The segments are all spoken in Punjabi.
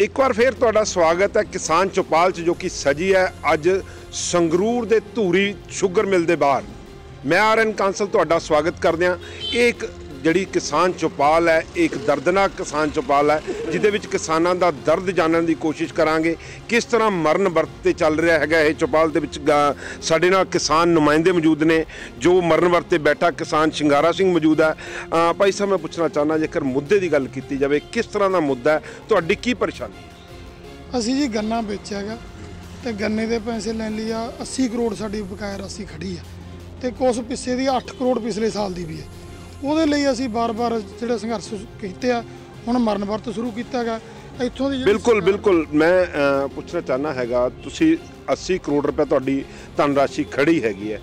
ਇੱਕ ਵਾਰ ਫੇਰ ਤੁਹਾਡਾ ਸਵਾਗਤ ਹੈ ਕਿਸਾਨ ਚੌਪਾਲ 'ਚ ਜੋ ਕਿ ਸਜੀ ਹੈ ਅੱਜ ਸੰਗਰੂਰ ਦੇ ਧੂਰੀ ਸ਼ੂਗਰ ਮਿਲ ਦੇ ਬਾਹਰ। ਮੈਂ ਆਰਨ ਕਾਂਸਲ ਤੁਹਾਡਾ ਸਵਾਗਤ ਕਰਦੇ ਹਾਂ। ਇਹ ਇੱਕ ਜਿਹੜੀ ਕਿਸਾਨ ਚੌਪਾਲ ਹੈ, ਇਹ ਇੱਕ ਦਰਦਨਾਕ ਕਿਸਾਨ ਚੌਪਾਲ ਹੈ, ਜਿਹਦੇ ਵਿੱਚ ਕਿਸਾਨਾਂ ਦਾ ਦਰਦ ਜਾਣਨ ਦੀ ਕੋਸ਼ਿਸ਼ ਕਰਾਂਗੇ। ਕਿਸ ਤਰ੍ਹਾਂ ਮਰਨ ਵਰਤ ਤੇ ਚੱਲ ਰਿਹਾ ਹੈਗਾ ਇਹ ਚੌਪਾਲ ਦੇ ਵਿੱਚ? ਗਾ- ਸਾਡੇ ਨਾਲ ਕਿਸਾਨ ਨੁਮਾਇੰਦੇ ਮੌਜੂਦ ਨੇ, ਜੋ ਮਰਨ ਵਰਤ ਤੇ ਬੈਠਾ ਕਿਸਾਨ ਸ਼ਿੰਗਾਰਾ ਸਿੰਘ ਮੌਜੂਦ ਹੈ। ਭਾਈ ਸਾਹਿਬ, ਮੈਂ ਪੁੱਛਣਾ ਚਾਹੁੰਦਾ, ਜੇਕਰ ਮੁੱਦੇ ਦੀ ਗੱਲ ਕੀਤੀ ਜਾਵੇ, ਕਿਸ ਤਰ੍ਹਾਂ ਦਾ ਮੁੱਦਾ ਤੁਹਾਡੀ ਕੀ ਪਰੇਸ਼ਾਨੀ ਅਸੀਂ ਜੀ ਗੰਨਾ ਵੇਚਿਆ ਹੈਗਾ, ਤੇ ਗੰਨੇ ਦੇ ਪੈਸੇ ਲੈਣ ਲਈ ਆ 80 ਕਰੋੜ ਸਾਡੀ ਬਕਾਇਆ ਰਾਸ਼ੀ ਖੜੀ ਆ। ਤੇ ਕੁਛ ਪਿੱਛੇ ਦੀ 8 ਕਰੋੜ ਪਿਛਲੇ ਸਾਲ ਦੀ ਵੀ ਹੈ। ਉਹਦੇ ਲਈ ਅਸੀਂ ਬਾਰ-ਬਾਰ ਜਿਹੜੇ ਸੰਘਰਸ਼ ਕੀਤੇ ਆ ਹੁਣ ਮਰਨ ਵਰਤ ਸ਼ੁਰੂ ਕੀਤਾ ਹੈਗਾ ਇੱਥੋਂ ਦੀ ਬਿਲਕੁਲ ਬਿਲਕੁਲ। ਮੈਂ ਪੁੱਛਣਾ ਚਾਹਨਾ ਹੈਗਾ ਤੁਸੀਂ 80 ਕਰੋੜ ਰੁਪਏ ਤੁਹਾਡੀ ਧਨ ਰਾਸ਼ੀ ਖੜੀ ਹੈਗੀ ਹੈ।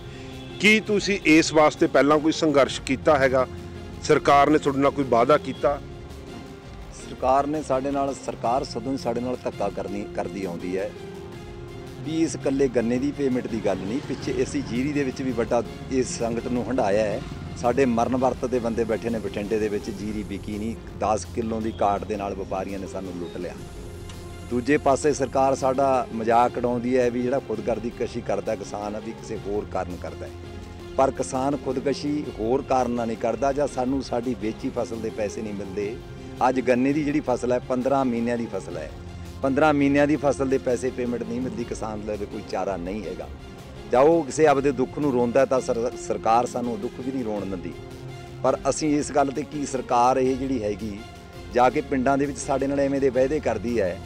ਕੀ ਤੁਸੀਂ ਇਸ ਵਾਸਤੇ ਪਹਿਲਾਂ ਕੋਈ ਸੰਘਰਸ਼ ਕੀਤਾ ਹੈਗਾ? ਸਰਕਾਰ ਨੇ ਤੁਹਾਡੇ ਨਾਲ ਕੋਈ ਵਾਅਦਾ ਕੀਤਾ? ਸਰਕਾਰ ਨੇ ਸਾਡੇ ਨਾਲ ਸਰਕਾਰ ਸਦੋਂ ਹੀ ਸਾਡੇ ਨਾਲ ਧੱਕਾ ਕਰਨੀ ਕਰਦੀ ਆਉਂਦੀ ਹੈ। ਵੀ ਇਸ ਇਕੱਲੇ ਗੰਨੇ ਦੀ ਪੇਮੈਂਟ ਦੀ ਗੱਲ ਨਹੀਂ ਪਿੱਛੇ ਅਸੀਂ ਜੀਰੀ ਦੇ ਵਿੱਚ ਵੀ ਵੱਡਾ ਇਸ ਸੰਗਠਨ ਨੂੰ ਹੰਡਾਇਆ ਹੈ। ਸਾਡੇ ਮਰਨ ਵਰਤ ਦੇ ਬੰਦੇ ਬੈਠੇ ਨੇ ਬਠਿੰਡੇ ਦੇ ਵਿੱਚ, ਜੀਰੀ ਵਿਕੀ ਨਹੀਂ 10 ਕਿਲੋ ਦੀ ਕਾਟ ਦੇ ਨਾਲ ਵਪਾਰੀਆਂ ਨੇ ਸਾਨੂੰ ਲੁੱਟ ਲਿਆ। ਦੂਜੇ ਪਾਸੇ ਸਰਕਾਰ ਸਾਡਾ ਮਜ਼ਾਕ ਉਡਾਉਂਦੀ ਹੈ ਵੀ ਜਿਹੜਾ ਖੁਦਗਰਦੀ ਕਸ਼ੀ ਕਰਦਾ, ਕਿਸਾਨ ਵੀ ਕਿਸੇ ਹੋਰ ਕਾਰਨ ਕਰਦਾ ਹੈ। ਪਰ ਕਿਸਾਨ ਖੁਦਕਸ਼ੀ ਹੋਰ ਕਾਰਨ ਨਾਲ ਨਹੀਂ ਕਰਦਾ ਜਾਂ ਸਾਨੂੰ ਸਾਡੀ ਵੇਚੀ ਫਸਲ ਦੇ ਪੈਸੇ ਨਹੀਂ ਮਿਲਦੇ। ਅੱਜ ਗੰਨੇ ਦੀ ਜਿਹੜੀ ਫਸਲ ਹੈ 15 ਮਹੀਨਿਆਂ ਦੀ ਫਸਲ ਹੈ। 15 ਮਹੀਨਿਆਂ ਦੀ ਫਸਲ ਦੇ ਪੈਸੇ ਪੇਮੈਂਟ ਨਹੀਂ ਮਿਲਦੀ, ਕਿਸਾਨ ਦੇ ਕੋਈ ਚਾਰਾ ਨਹੀਂ ਹੈਗਾ। ਜਾਂ ਉਹ ਕਿਸੇ ਆਪਦੇ ਦੁੱਖ ਨੂੰ ਰੋਂਦਾ ਤਾਂ ਸਰਕਾਰ ਸਾਨੂੰ ਦੁੱਖ ਵੀ ਨਹੀਂ ਰੋਣ ਦਿੰਦੀ। ਪਰ ਅਸੀਂ ਇਸ ਗੱਲ ਤੇ ਕੀ ਸਰਕਾਰ ਇਹ ਜਿਹੜੀ ਹੈਗੀ, ਜਾ ਕੇ ਪਿੰਡਾਂ ਦੇ ਵਿੱਚ ਸਾਡੇ ਨਾਲ ਐਵੇਂ ਦੇ ਵਾਅਦੇ ਕਰਦੀ ਹੈ,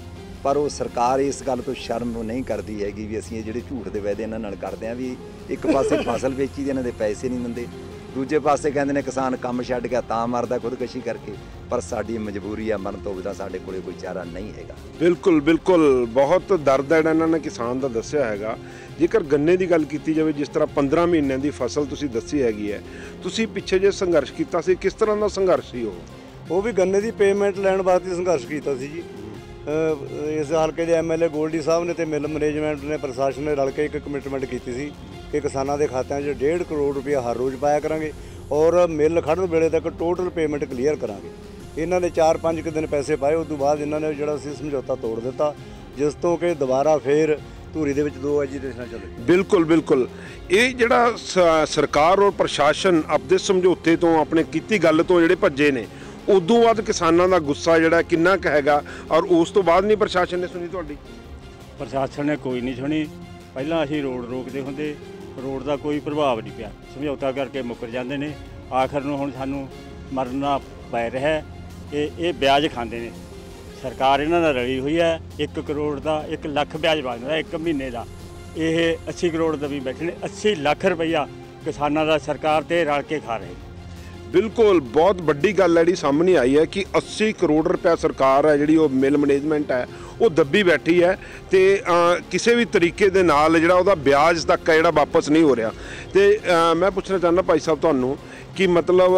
ਪਰ ਉਹ ਸਰਕਾਰ ਇਸ ਗੱਲ ਤੋਂ ਸ਼ਰਮ ਨਹੀਂ ਕਰਦੀ ਹੈਗੀ ਵੀ ਅਸੀਂ ਇਹ ਜਿਹੜੇ ਝੂਠ ਦੇ ਵਾਅਦੇ ਇਹਨਾਂ ਨਾਲ ਕਰਦੇ ਆਂ ਵੀ ਇੱਕ ਪਾਸੇ ਫਸਲ ਵੇਚੀ ਦੇ, ਇਹਨਾਂ ਦੇ ਪੈਸੇ ਨਹੀਂ ਦਿੰਦੇ। ਦੂਜੇ ਪਾਸੇ ਕਹਿੰਦੇ ਨੇ ਕਿਸਾਨ ਕੰਮ ਛੱਡ ਗਿਆ ਤਾਂ ਮਰਦਾ ਖੁਦਕਸ਼ੀ ਕਰਕੇ ਪਰ ਸਾਡੀ ਮਜਬੂਰੀ ਆ ਮਰਨ ਤੋਂ ਬਿਨਾਂ ਸਾਡੇ ਕੋਲੇ ਕੋਈ ਚਾਰਾ ਨਹੀਂ ਹੈਗਾ। ਬਿਲਕੁਲ ਬਿਲਕੁਲ। ਬਹੁਤ ਦਰਦ ਹੈ ਜਿਹੜਾ ਇਹਨਾਂ ਨੇ ਕਿਸਾਨ ਦਾ ਦੱਸਿਆ ਹੈਗਾ। ਜੇਕਰ ਗੰਨੇ ਦੀ ਗੱਲ ਕੀਤੀ ਜਾਵੇ ਜਿਸ ਤਰ੍ਹਾਂ 15 ਮਹੀਨਿਆਂ ਦੀ ਫਸਲ ਤੁਸੀਂ ਦੱਸੀ ਹੈਗੀ ਹੈ ਤੁਸੀਂ ਪਿੱਛੇ ਜੇ ਸੰਘਰਸ਼ ਕੀਤਾ ਸੀ ਕਿਸ ਤਰ੍ਹਾਂ ਦਾ ਸੰਘਰਸ਼ ਸੀ ਉਹ? ਉਹ ਵੀ ਗੰਨੇ ਦੀ ਪੇਮੈਂਟ ਲੈਣ ਵਾਸਤੇ ਸੰਘਰਸ਼ ਕੀਤਾ ਸੀ ਜੀ। ਇਸ ਹਲਕੇ ਦੇ ਐਮਐਲਏ ਗੋਲਡੀ ਸਾਹਿਬ ਨੇ ਤੇ ਮਿਲ ਮੈਨੇਜਮੈਂਟ ਨੇ ਪ੍ਰਸ਼ਾਸਨ ਨੇ ਰਲ ਕੇ ਇੱਕ ਕਮਿਟਮੈਂਟ ਕੀਤੀ ਸੀ। ਕਿ ਕਿਸਾਨਾਂ ਦੇ ਖਾਤਿਆਂ 'ਚ 1.5 ਕਰੋੜ ਰੁਪਏ ਹਰ ਰੋਜ਼ ਪਾਇਆ ਕਰਾਂਗੇ ਔਰ ਮਿਲ ਖੜਨ ਵੇਲੇ ਤੱਕ ਟੋਟਲ ਪੇਮੈਂਟ ਕਲੀਅਰ ਕਰਾਂਗੇ। ਇਹਨਾਂ ਨੇ 4-5 ਕੁ ਦਿਨ ਪੈਸੇ ਪਾਏ ਉਸ ਤੋਂ ਬਾਅਦ ਇਹਨਾਂ ਨੇ ਜਿਹੜਾ ਸੀ ਸਮਝੌਤਾ ਤੋੜ ਦਿੱਤਾ ਜਿਸ ਤੋਂ ਕਿ ਦੁਬਾਰਾ ਫੇਰ ਧੂਰੀ ਦੇ ਵਿੱਚ ਦੋ ਐਜੀਟੇਸ਼ਨਾਂ ਚੱਲ ਰਹੀਆਂ ਬਿਲਕੁਲ ਬਿਲਕੁਲ। ਇਹ ਜਿਹੜਾ ਸ- ਸਰਕਾਰ ਔਰ ਪ੍ਰਸ਼ਾਸਨ ਆਪਦੇ ਸਮਝੌਤੇ ਤੋਂ ਆਪਣੇ ਕੀਤੀ ਗੱਲ ਤੋਂ ਜਿਹੜੇ ਭੱਜੇ ਨੇ ਉਦੋਂ ਬਾਅਦ ਕਿਸਾਨਾਂ ਦਾ ਗੁੱਸਾ ਜਿਹੜਾ ਕਿੰਨਾ ਕੁ ਹੈਗਾ ਔਰ ਉਸ ਤੋਂ ਬਾਅਦ ਨਹੀਂ ਪ੍ਰਸ਼ਾਸਨ ਨੇ ਸੁਣੀ ਤੁਹਾਡੀ? ਪ੍ਰਸ਼ਾਸਨ ਨੇ ਕੋਈ ਨਹੀਂ ਸੁਣੀ। ਪਹਿਲਾਂ ਅਸੀਂ ਰੋਡ ਰੋਕਦੇ ਹੁੰਦੇ ਰੋਡ ਦਾ ਕੋਈ ਪ੍ਰਭਾਵ ਨਹੀਂ ਪਿਆ। ਸਮਝੌਤਾ ਕਰਕੇ ਮੁੱਕਰ ਜਾਂਦੇ ਨੇ। ਆਖਰ ਨੂੰ ਹੁਣ ਸਾਨੂੰ ਮਰਨਾ ਪੈ ਰਿਹਾ ਹੈ। ਇਹ ਇਹ ਵਿਆਜ ਖਾਂਦੇ ਨੇ। ਸਰਕਾਰ ਇਹਨਾਂ ਨਾਲ ਰਲੀ ਹੋਈ ਹੈ। 1 ਕਰੋੜ ਦਾ 1 ਲੱਖ ਵਿਆਜ ਬਣਦਾ ਇੱਕ ਮਹੀਨੇ ਦਾ। ਇਹ 80 ਕਰੋੜ ਦਾ ਵੀ ਬੈਠੇ ਨੇ। 80 ਲੱਖ ਰੁਪਈਆ ਕਿਸਾਨਾਂ ਦਾ ਸਰਕਾਰ ਤੇ ਰਲ ਕੇ ਖਾ ਰਹੇ ਬਿਲਕੁਲ, ਬਹੁਤ ਵੱਡੀ ਗੱਲ ਹੈ ਜਿਹੜੀ ਸਾਹਮਣੇ ਆਈ ਹੈ ਕਿ 80 ਕਰੋੜ ਰੁਪਏ ਸਰਕਾਰ ਹੈ ਜਿਹੜੀ ਉਹ ਮਿਲ ਮੈਨੇਜਮੈਂਟ ਹੈ, ਉਹ ਦੱਬੀ ਬੈਠੀ ਹੈ ਤੇ ਕਿਸੇ ਵੀ ਤਰੀਕੇ ਦੇ ਨਾਲ ਜਿਹੜਾ ਉਹਦਾ ਵਿਆਜ ਤੱਕ ਜਿਹੜਾ ਵਾਪਸ ਨਹੀਂ ਹੋ ਰਿਹਾ। ਤੇ ਮੈਂ ਪੁੱਛਣਾ ਚਾਹੁੰਦਾ ਭਾਈ ਸਾਹਿਬ ਤੁਹਾਨੂੰ ਕਿ ਮਤਲਬ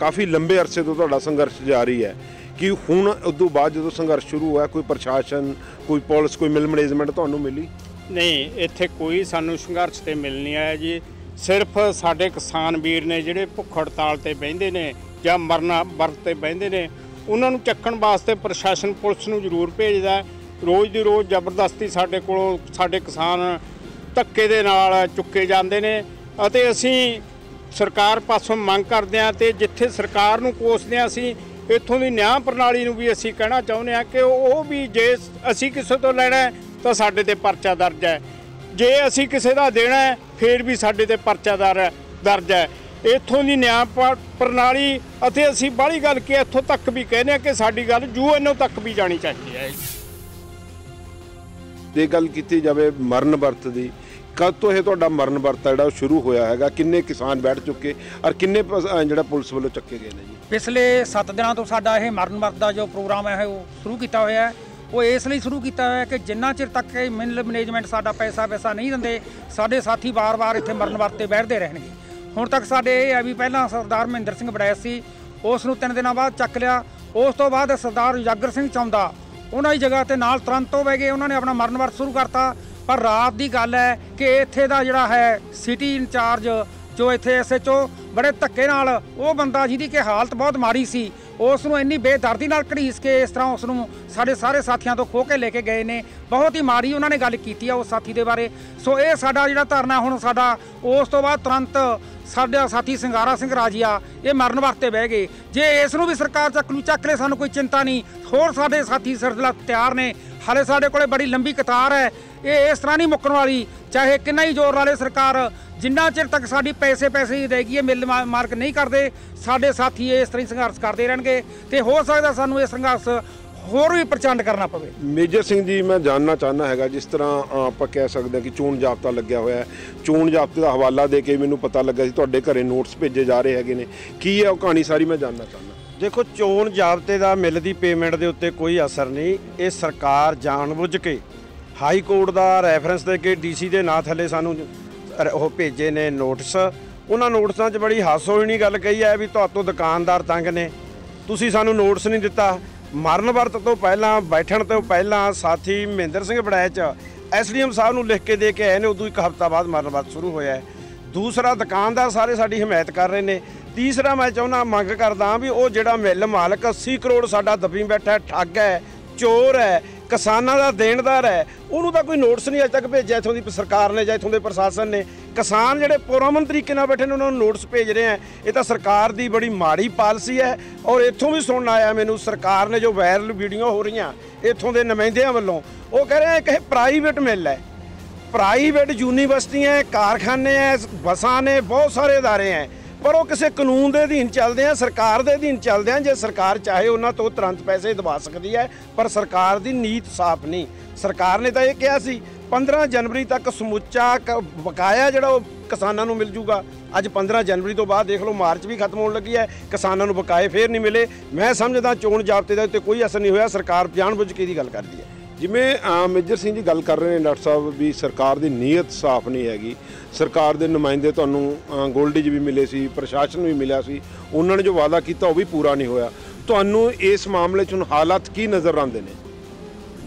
ਕਾਫੀ ਲੰਬੇ ਅਰਸੇ ਤੋਂ ਤੁਹਾਡਾ ਸੰਘਰਸ਼ ਜਾਰੀ ਹੈ ਕਿ ਹੁਣ ਉਦੋਂ ਬਾਅਦ ਜਦੋਂ ਸੰਘਰਸ਼ ਸ਼ੁਰੂ ਹੋਇਆ, ਕੋਈ ਪ੍ਰਸ਼ਾਸਨ, ਕੋਈ ਪੁਲਿਸ, ਕੋਈ ਮਿਲ ਮੈਨੇਜਮੈਂਟ ਤੁਹਾਨੂੰ ਮਿਲੀ? ਨਹੀਂ, ਇੱਥੇ ਕੋਈ ਸਾਨੂੰ ਸੰਘਰਸ਼ ਤੇ ਮਿਲ ਨਹੀਂ ਆਇਆ ਜੀ। ਸਿਰਫ ਸਾਡੇ ਕਿਸਾਨ ਵੀਰ ਨੇ ਜਿਹੜੇ ਭੁੱਖ ਹੜਤਾਲ ਤੇ ਬਹਿੰਦੇ ਨੇ ਜਾਂ ਮਰਨਾ, ਵਰਤ ਤੇ ਬਹਿੰਦੇ ਨੇ, ਉਹਨਾਂ ਨੂੰ ਚੱਕਣ ਵਾਸਤੇ ਪ੍ਰਸ਼ਾਸਨ ਪੁਲਿਸ ਨੂੰ ਜ਼ਰੂਰ ਭੇਜਦਾ ਰੋਜ਼ ਦੀ ਰੋਜ਼ ਜ਼ਬਰਦਸਤੀ ਸਾਡੇ ਕੋਲੋਂ, ਸਾਡੇ ਕਿਸਾਨ ਧੱਕੇ ਦੇ ਨਾਲ ਚੁੱਕੇ ਜਾਂਦੇ ਨੇ ਅਤੇ ਅਸੀਂ ਸਰਕਾਰ ਪਾਸੋਂ ਮੰਗ ਕਰਦੇ ਹਾਂ ਤੇ ਜਿੱਥੇ ਸਰਕਾਰ ਨੂੰ ਕੋਸਦੇ ਹਾਂ ਅਸੀਂ, ਇੱਥੋਂ ਦੀ ਨਿਆਂ ਪ੍ਰਣਾਲੀ ਨੂੰ ਵੀ ਅਸੀਂ ਕਹਿਣਾ ਚਾਹੁੰਦੇ ਹਾਂ ਕਿ ਉਹ ਵੀ ਜੇ ਅਸੀਂ ਕਿਸੇ ਤੋਂ ਲੈਣਾ ਤਾਂ ਸਾਡੇ ਤੇ ਪਰਚਾ ਦਰਜ ਹੈ। ਜੇ ਅਸੀਂ ਕਿਸੇ ਦਾ ਦੇਣਾ ਹੈ ਫਿਰ ਵੀ ਸਾਡੇ ਤੇ ਪਰਚਾ ਦਰ- ਦਰਜ ਹੈ। ਇੱਥੋਂ ਦੀ ਨਿਆਂ ਪ੍ਰਣਾਲੀ ਅਤੇ ਅਸੀਂ ਬਾਹਲੀ ਗੱਲ ਕਿ ਇੱਥੋਂ ਤੱਕ ਵੀ ਕਹਿੰਦੇ ਹਾਂ ਕਿ ਸਾਡੀ ਗੱਲ ਯੂਐਨਓ ਤੱਕ ਵੀ ਜਾਣੀ ਚਾਹੀਦੀ ਹੈ। ਜੇ ਗੱਲ ਕੀਤੀ ਜਾਵੇ ਮਰਨ ਵਰਤ ਦੀ ਕਦ ਤੋਂ ਇਹ ਤੁਹਾਡਾ ਮਰਨ ਵਰਤ ਹੈ ਜਿਹੜਾ ਉਹ ਸ਼ੁਰੂ ਹੋਇਆ ਹੈਗਾ। ਕਿੰਨੇ ਕਿਸਾਨ ਬੈਠ ਚੁੱਕੇ ਔਰ ਕਿੰਨੇ ਜਿਹੜਾ ਪੁਲਿਸ ਵੱਲੋਂ ਚੱਕੇ ਗਏ ਨੇ ਜੀ? ਪਿਛਲੇ 7 ਦਿਨਾਂ ਤੋਂ ਸਾਡਾ ਇਹ ਮਰਨ ਵਰਤ ਦਾ ਜੋ ਪ੍ਰੋਗਰਾਮ ਹੈ ਉਹ ਸ਼ੁਰੂ ਕੀਤਾ ਹੋਇਆ ਹੈ। ਉਹ ਇਸ ਲਈ ਸ਼ੁਰੂ ਕੀਤਾ ਹੋਇਆ ਕਿ ਜਿੰਨਾ ਚਿਰ ਤੱਕ ਇਹ ਮਿਲ ਮੈਨੇਜਮੈਂਟ ਸਾਡਾ ਪੈਸਾ ਪੈਸਾ ਨਹੀਂ ਦਿੰਦੇ, ਸਾਡੇ ਸਾਥੀ ਵਾਰ-ਵਾਰ ਇੱਥੇ ਮਰਨ ਵਰਤ ਤੇ ਬੈਠਦੇ ਰਹਿਣਗੇ। ਹੁਣ ਤੱਕ ਸਾਡੇ ਇਹ ਆ ਵੀ ਪਹਿਲਾਂ ਸਰਦਾਰ ਮਹਿੰਦਰ ਸਿੰਘ ਬੜੈਚ ਸੀ, ਉਸ ਨੂੰ ਤਿੰਨ ਦਿਨਾਂ ਬਾਅਦ ਚੱਕ ਲਿਆ, ਉਸ ਤੋਂ ਬਾਅਦ ਸਰਦਾਰ ਜਾਗਰ ਸਿੰਘ ਚੌਂਦਾ ਉਹਨਾਂ ਦੀ ਜਗ੍ਹਾ ਤੇ ਨਾਲ ਤੁਰੰਤ ਹੋ ਗਏ, ਉਹਨਾਂ ਨੇ ਆਪਣਾ ਮਰਨ ਵਰਤ ਸ਼ੁਰੂ ਕਰਤਾ। ਪਰ ਰਾਤ ਦੀ ਗੱਲ ਹੈ ਕਿ ਇੱਥੇ ਦਾ ਜਿਹੜਾ ਹੈ ਸਿਟੀ ਇੰਚਾਰਜ ਜੋ ਇੱਥੇ ਐਸਐਚਓ ਬੜੇ ਧੱਕੇ ਨਾਲ ਉਹ ਬੰਦਾ ਜਿਹਦੀ ਕਿ ਹਾਲਤ ਬਹੁਤ ਮਾੜੀ ਸੀ ਉਸ ਨੂੰ ਇੰਨੀ ਬੇਦਰਦੀ ਨਾਲ ਘੜੀਸ ਕੇ ਇਸ ਤਰ੍ਹਾਂ ਉਸ ਨੂੰ ਸਾਡੇ ਸਾਰੇ ਸਾਥੀਆਂ ਤੋਂ ਖੋ ਕੇ ਲੈ ਕੇ ਗਏ ਨੇ। ਬਹੁਤ ਹੀ ਮਾੜੀ ਉਹਨਾਂ ਨੇ ਗੱਲ ਕੀਤੀ ਆ ਉਸ ਸਾਥੀ ਦੇ ਬਾਰੇ। ਸੋ ਇਹ ਸਾਡਾ ਜਿਹੜਾ ਧਰਨਾ ਹੁਣ ਸਾਡਾ, ਉਸ ਤੋਂ ਬਾਅਦ ਤੁਰੰਤ ਸਾਡਾ ਸਾਥੀ ਸਿੰਗਾਰਾ ਸਿੰਘ ਰਾਜੀਆ ਇਹ ਮਰਨ ਵਾਸਤੇ ਬਹਿ ਗਏ। ਜੇ ਇਸ ਨੂੰ ਵੀ ਸਰਕਾਰ ਚੱਕ ਲੂ ਚੱਕ ਲੈ, ਸਾਨੂੰ ਕੋਈ ਚਿੰਤਾ ਨਹੀਂ। ਹੋਰ ਸਾਡੇ ਸਾਥੀ ਸਿਰਦਲਾ ਤਿਆਰ ਨੇ। ਹਾਲੇ ਸਾਡੇ ਕੋਲੇ ਬੜੀ ਲੰਬੀ ਕਤਾਰ ਹੈ। ਇਹ ਇਸ ਤਰ੍ਹਾਂ ਨਹੀਂ ਮੁੱਕਣ ਵਾਲੀ, ਚਾਹੇ ਕਿੰਨਾ ਹੀ ਜ਼ੋਰ ਵਾਲੇ ਸਰਕਾਰ, ਜਿੰਨਾ ਚਿਰ ਤੱਕ ਸਾਡੀ ਪੈਸੇ ਪੈਸੇ ਹੀ ਗਈ ਹੈ, ਮਿਲ ਮਾ- ਮਾਰਕ ਨਹੀਂ ਕਰਦੇ, ਸਾਡੇ ਸਾਥੀ ਇਸ ਤਰ੍ਹਾਂ ਹੀ ਸੰਘਰਸ਼ ਕਰਦੇ ਰਹਿਣਗੇ ਤੇ ਹੋ ਸਕਦਾ ਸਾਨੂੰ ਇਹ ਸੰਘਰਸ਼ ਹੋਰ ਵੀ ਪ੍ਰਚੰਡ ਕਰਨਾ ਪਵੇ। ਮੇਜਰ ਸਿੰਘ ਜੀ, ਮੈਂ ਜਾਣਨਾ ਚਾਹਨਾ ਹੈਗਾ, ਜਿਸ ਤਰ੍ਹਾਂ ਆਪਾਂ ਕਹਿ ਸਕਦੇ ਹਾਂ ਕਿ ਚੋਣ ਜਾਬਤਾ ਲੱਗਿਆ ਹੋਇਆ ਹੈ। ਚੋਣ ਜਾਬਤੇ ਦਾ ਹਵਾਲਾ ਦੇ ਕੇ ਮੈਨੂੰ ਪਤਾ ਲੱਗਾ ਸੀ, ਤੁਹਾਡੇ ਘਰੇ ਨੋਟਸ ਭੇਜੇ ਜਾ ਰਹੇ ਹੈਗੇ ਨੇ। ਕੀ ਹੈ ਉਹ ਕਹਾਣੀ ਸਾਰੀ, ਮੈਂ ਜਾਣਨਾ ਚਾਹਨਾ ਦੇਖੋ, ਚੋਣ ਜਾਬਤੇ ਦਾ ਮਿਲ ਦੀ ਪੇਮੈਂਟ ਦੇ ਉੱਤੇ ਕੋਈ ਅਸਰ ਨਹੀਂ। ਇਹ ਸਰਕਾਰ ਜਾਣਬੁੱਝ ਕੇ ਹਾਈ ਕੋਰਟ ਦਾ ਰੈਫਰੈਂਸ ਦੇ ਕੇ ਡੀਸੀ ਦੇ ਨਾਂ ਥੱਲੇ ਸਾਨੂੰ ਉਹ ਭੇਜੇ ਨੇ ਨੋਟਿਸ ਉਹਨਾਂ ਨੋਟਿਸਾਂ 'ਚ ਬੜੀ ਹਾਸੋਹੀਣੀ ਗੱਲ ਕਹੀ ਹੈ ਵੀ ਤੁਹਾਤੋਂ ਦੁਕਾਨਦਾਰ ਤੰਗ ਨੇ। ਤੁਸੀਂ ਸਾਨੂੰ ਨੋਟਿਸ ਨਹੀਂ ਦਿੱਤਾ। ਮਰਨ ਵਰਤ ਤੋਂ ਪਹਿਲਾਂ, ਬੈਠਣ ਤੋਂ ਪਹਿਲਾਂ ਸਾਥੀ ਮਹਿੰਦਰ ਸਿੰਘ ਬੜੈਚ ਐਸਡੀਐਮ ਸਾਹਿਬ ਨੂੰ ਲਿਖ ਕੇ ਦੇ ਕੇ ਆਏ ਨੇ। ਉਦੋਂ ਇੱਕ ਹਫ਼ਤਾ ਬਾਅਦ ਮਰਨ ਵਰਤ ਸ਼ੁਰੂ ਹੋਇਆ ਹੈ। ਦੂਸਰਾ, ਦੁਕਾਨਦਾਰ ਸਾਰੇ ਸਾਡੀ ਹਮਾਇਤ ਕਰ ਰਹੇ ਨੇ। ਤੀਸਰਾ ਮੈਂ ਚਾਹੁੰਦਾ ਮੰਗ ਕਰਦਾ ਵੀ ਉਹ ਜਿਹੜਾ ਮਿੱਲ ਮਾਲਕ 80 ਕਰੋੜ ਸਾਡਾ ਦੱਬੀ ਬੈਠਾ ਹੈ, ਠੱਗ ਹੈ ਚੋਰ ਹੈ ਕਿਸਾਨਾਂ ਦਾ ਦੇਣਦਾਰ ਹੈ ਉਹਨੂੰ ਤਾਂ ਕੋਈ ਨੋਟਿਸ ਨਹੀਂ ਅਜੇ ਤੱਕ ਭੇਜਿਆ ਇਥੋਂ ਦੀ ਸਰਕਾਰ ਨੇ ਜਾਂ ਇਥੋਂ ਦੇ ਪ੍ਰਸ਼ਾਸਨ ਨੇ ਕਿਸਾਨ ਜਿਹੜੇ ਪੁਰਅਮਨ ਤਰੀਕੇ ਨਾਲ ਬੈਠੇ ਨੇ ਉਹਨਾਂ ਨੂੰ ਨੋਟਿਸ ਭੇਜ ਰਹੇ ਆ ਇਹ ਤਾਂ ਸਰਕਾਰ ਦੀ ਬੜੀ ਮਾੜੀ ਪਾਲਿਸੀ ਹੈ ਔਰ ਇੱਥੋਂ ਵੀ ਸੁਣਨ ਆਇਆ ਮੈਨੂੰ ਸਰਕਾਰ ਨੇ ਜੋ ਵਾਇਰਲ ਵੀਡੀਓ ਹੋ ਰਹੀਆਂ ਇੱਥੋਂ ਦੇ ਨੁਮਾਇੰਦਿਆਂ ਵੱਲੋਂ ਉਹ ਕਹਿ ਰਹੇ ਆ ਕਿ ਇਹ ਪ੍ਰਾਈਵੇਟ ਮਿੱਲ ਹੈ ਪ੍ਰਾਈਵੇਟ ਯੂਨੀਵਰਸਿਟੀਆਂ ਕਾਰਖਾਨੇ ਐ ਬੱਸਾਂ ਨੇ ਬਹੁਤ ਸਾਰੇ ادارے ਐ ਪਰ ਉਹ ਕਿਸੇ ਕਾਨੂੰਨ ਦੇ ਅਧੀਨ ਚੱਲਦੇ ਆ, ਸਰਕਾਰ ਦੇ ਅਧੀਨ ਚੱਲਦੇ ਆ, ਜੇ ਸਰਕਾਰ ਚਾਹੇ ਉਹਨਾਂ ਤੋਂ ਤੁਰੰਤ ਪੈਸੇ ਦਵਾ ਸਕਦੀ ਹੈ, ਪਰ ਸਰਕਾਰ ਦੀ ਨੀਤ ਸਾਫ਼ ਨਹੀਂ। ਸਰਕਾਰ ਨੇ ਤਾਂ ਇਹ ਕਿਹਾ ਸੀ 15 ਜਨਵਰੀ ਤੱਕ ਸਮੁੱਚਾ ਕ- ਬਕਾਇਆ ਜਿਹੜਾ ਉਹ ਕਿਸਾਨਾਂ ਨੂੰ ਮਿਲ ਜੂਗਾ। ਅੱਜ 15 ਜਨਵਰੀ ਤੋਂ ਬਾਅਦ ਦੇਖ ਲਓ, ਮਾਰਚ ਵੀ ਖਤਮ ਹੋਣ ਲੱਗੀ ਹੈ, ਕਿਸਾਨਾਂ ਨੂੰ ਬਕਾਏ ਫੇਰ ਨਹੀਂ ਮਿਲੇ। ਮੈਂ ਸਮਝਦਾ ਚੋਣ ਜਾਬਤੇ ਦਾ ਉੱਤੇ ਕੋਈ ਅਸਰ ਨਹੀਂ ਹੋਇਆ, ਸਰਕਾਰ ਜਾਣਬੁੱਝ ਕੇ ਦੀ ਗੱਲ ਕਰਦੀ ਹੈ। ਜਿਵੇਂ ਮੇਜਰ ਸਿੰਘ ਜੀ ਗੱਲ ਕਰ ਰਹੇ ਨੇ, ਡਾਕਟਰ ਸਾਹਿਬ, ਵੀ ਸਰਕਾਰ ਦੀ ਨੀਅਤ ਸਾਫ਼ ਨਹੀਂ ਹੈਗੀ। ਸਰਕਾਰ ਦੇ ਨੁਮਾਇੰਦੇ ਤੁਹਾਨੂੰ ਗੋਲਡੀ 'ਚ ਵੀ ਮਿਲੇ ਸੀ, ਪ੍ਰਸ਼ਾਸਨ ਵੀ ਮਿਲਿਆ ਸੀ। ਉਹਨਾਂ ਨੇ ਜੋ ਵਾਅਦਾ ਕੀਤਾ, ਉਹ ਵੀ ਪੂਰਾ ਨਹੀਂ ਹੋਇਆ। ਤੁਹਾਨੂੰ ਇਸ ਮਾਮਲੇ 'ਚ ਹੁਣ ਹਾਲਾਤ ਕੀ ਨਜ਼ਰ ਆਉਂਦੇ ਨੇ?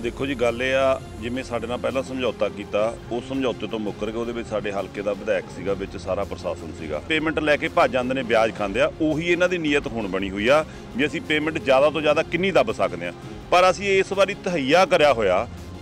ਦੇਖੋ ਜੀ, ਗੱਲ ਇਹ ਆ, ਜਿਵੇਂ ਸਾਡੇ ਨਾਲ ਪਹਿਲਾਂ ਸਮਝੌਤਾ ਕੀਤਾ ਉਹ ਸਮਝੌਤੇ ਤੋਂ ਮੁੱਕਰ ਕੇ ਉਹਦੇ ਵਿੱਚ ਸਾਡੇ ਹਲਕੇ ਦਾ ਵਿਧਾਇਕ ਸੀਗਾ, ਵਿੱਚ ਸਾਰਾ ਪ੍ਰਸ਼ਾਸਨ ਸੀਗਾ। ਪੇਮੈਂਟ ਲੈ ਕੇ ਭੱਜ ਜਾਂਦੇ ਨੇ, ਵਿਆਜ ਖਾਂਦੇ ਆ, ਉਹੀ ਇਹਨਾਂ ਦੀ ਨੀਅਤ ਹੁਣ ਬਣੀ ਹੋਈ ਆ, ਵੀ ਅਸੀਂ ਪੇਮੈਂਟ ਜ਼ਿਆਦਾ ਤੋਂ ਜ਼ਿਆਦਾ ਕਿੰਨੀ ਦੱਬ ਸਕਦੇ ਆ। ਪਰ ਅਸੀਂ ਇਸ ਵਾਰੀ ਤਹਈਆ ਕਰਿਆ ਹੋਇਆ।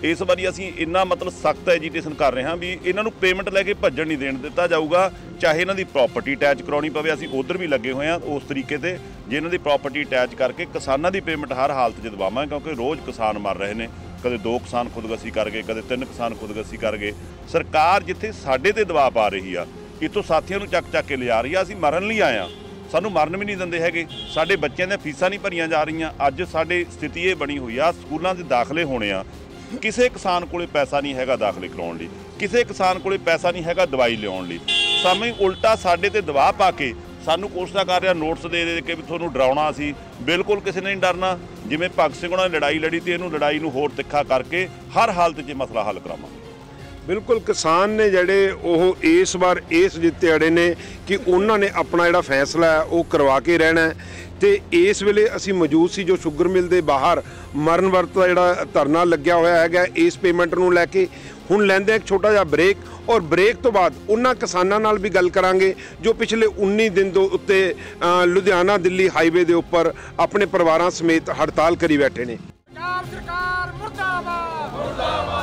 ਇਸ ਵਾਰੀ ਅਸੀਂ ਇੰਨਾ ਮਤਲਬ ਸਖਤ ਐਜੀਟੇਸ਼ਨ ਕਰ ਰਹੇ ਹਾਂ ਵੀ ਇਹਨਾਂ ਨੂੰ ਪੇਮੈਂਟ ਲੈ ਕੇ ਭੱਜਣ ਨਹੀਂ ਦੇਣ ਦਿੱਤਾ ਜਾਊਗਾ। ਚਾਹੇ ਇਹਨਾਂ ਦੀ ਪ੍ਰਾਪਰਟੀ ਅਟੈਚ ਕਰਾਉਣੀ ਪਵੇ, ਅਸੀਂ ਉਧਰ ਵੀ ਲੱਗੇ ਹੋਏ ਹਾਂ ਉਸ ਤਰੀਕੇ ਤੇ, ਜੇ ਇਹਨਾਂ ਦੀ ਪ੍ਰਾਪਰਟੀ ਅਟੈਚ ਕਰਕੇ ਕਿਸਾਨਾਂ ਦੀ ਪੇਮੈਂਟ ਹਰ ਹਾਲਤ 'ਚ ਦਵਾਵਾਂਗੇ ਕਿਉਂਕਿ ਰੋਜ਼ ਕਿਸਾਨ ਮਰ ਰਹੇ ਨੇ। ਕਦੇ ਦੋ ਕਿਸਾਨ ਖੁਦਕੁਸ਼ੀ ਕਰ ਗਏ, ਕਦੇ ਤਿੰਨ ਕਿਸਾਨ ਖੁਦਕੁਸ਼ੀ ਕਰ ਗਏ। ਸਰਕਾਰ ਜਿੱਥੇ ਸਾਡੇ ਤੇ ਦਬਾਅ ਪਾ ਰਹੀ ਆ ਇਤੋਂ ਸਾਥੀਆਂ ਨੂੰ ਚੱਕ ਚੱਕ ਕੇ ਲਿਜਾ ਰਹੀ ਆ, ਅਸੀਂ ਮਰਨ ਲਈ ਆਏ ਆ ਸਾਨੂੰ ਮਰਨ ਵੀ ਨਹੀਂ ਦਿੰਦੇ ਹੈਗੇ। ਸਾਡੇ ਬੱਚਿਆਂ ਦੀਆਂ ਫੀਸਾਂ ਨਹੀਂ ਭਰੀਆਂ ਜਾ ਰਹੀਆਂ। ਅੱਜ ਸਾਡੇ ਸਥਿਤੀ ਇਹ ਬਣੀ ਹੋਈ ਆ, ਸਕੂਲਾਂ ਦੇ ਦਾਖਲੇ ਹੋਣੇ ਆ। ਕਿਸੇ ਕਿਸਾਨ ਕੋਲੇ ਪੈਸਾ ਨਹੀਂ ਹੈਗਾ ਦਾਖਲੇ ਕਰਾਉਣ ਲਈ। ਕਿਸੇ ਕਿਸਾਨ ਕੋਲੇ ਪੈਸਾ ਨਹੀਂ ਹੈਗਾ ਦਵਾਈ ਲਿਆਉਣ ਲਈ। ਸਾਵੇਂ ਉਲਟਾ ਸਾਡੇ ਤੇ ਦਬਾਅ ਪਾ ਕੇ ਸਾਨੂੰ ਕੋਸ਼ਿਸ਼ ਕਰ ਰਿਹਾ ਨੋਟਸ ਦੇ ਦੇ ਕੇ ਵੀ ਤੁਹਾਨੂੰ ਡਰਾਉਣਾ ਅਸੀਂ ਬਿਲਕੁਲ ਕਿਸੇ ਨੇ ਨਹੀਂ ਡਰਨਾ। ਜਿਵੇਂ ਭਗਤ ਸਿੰਘ ਉਹਨਾਂ ਨੇ ਲੜਾਈ ਲੜੀ ਤੇ ਇਹਨੂੰ ਲੜਾਈ ਨੂੰ ਹੋਰ ਤਿੱਖਾ ਕਰਕੇ ਹਰ ਹਾਲਤ 'ਚ ਇਹ ਮਸਲਾ ਹੱਲ ਕਰਾਵਾਂਗੇ। ਬਿਲਕੁਲ ਕਿਸਾਨ ਨੇ ਜਿਹੜੇ ਉਹ ਇਸ ਵਾਰ ਇਸ ਜਿੱਤੇ ਅੜੇ ਨੇ ਕਿ ਉਹਨਾਂ ਨੇ ਆਪਣਾ ਜਿਹੜਾ ਫੈਸਲਾ ਹੈ, ਉਹ ਕਰਵਾ ਕੇ ਰਹਿਣਾ ਹੈ। ਤੇ ਇਸ ਵੇਲੇ ਅਸੀਂ ਮੌਜੂਦ ਸੀ ਜੋ ਸ਼ੂਗਰ ਮਿਲ ਦੇ ਬਾਹਰ, ਮਰਨ ਵਰਤ ਦਾ ਜਿਹੜਾ ਧਰਨਾ ਲੱਗਿਆ ਹੋਇਆ ਹੈਗਾ, ਇਸ ਪੇਮੈਂਟ ਨੂੰ ਲੈ ਕੇ। ਹੁਣ ਲੈਂਦੇ ਇੱਕ ਛੋਟਾ ਜਿਹਾ ਬ੍ਰੇਕ ਔਰ ਬ੍ਰੇਕ ਤੋਂ ਬਾਅਦ ਉਹਨਾਂ ਕਿਸਾਨਾਂ ਨਾਲ ਵੀ ਗੱਲ ਕਰਾਂਗੇ, ਜੋ ਪਿਛਲੇ 19 ਦਿਨ ਤੋਂ ਉੱਤੇ ਲੁਧਿਆਣਾ, ਦਿੱਲੀ ਹਾਈਵੇ ਦੇ ਉੱਪਰ ਆਪਣੇ ਪਰਿਵਾਰਾਂ ਸਮੇਤ ਹੜਤਾਲ ਕਰੀ ਬੈਠੇ ਨੇ। ਪੰਜਾਬ ਸਰਕਾਰ ਮੁਰਦਾਬਾਦ। ਮੁਰਦਾਬਾਦ।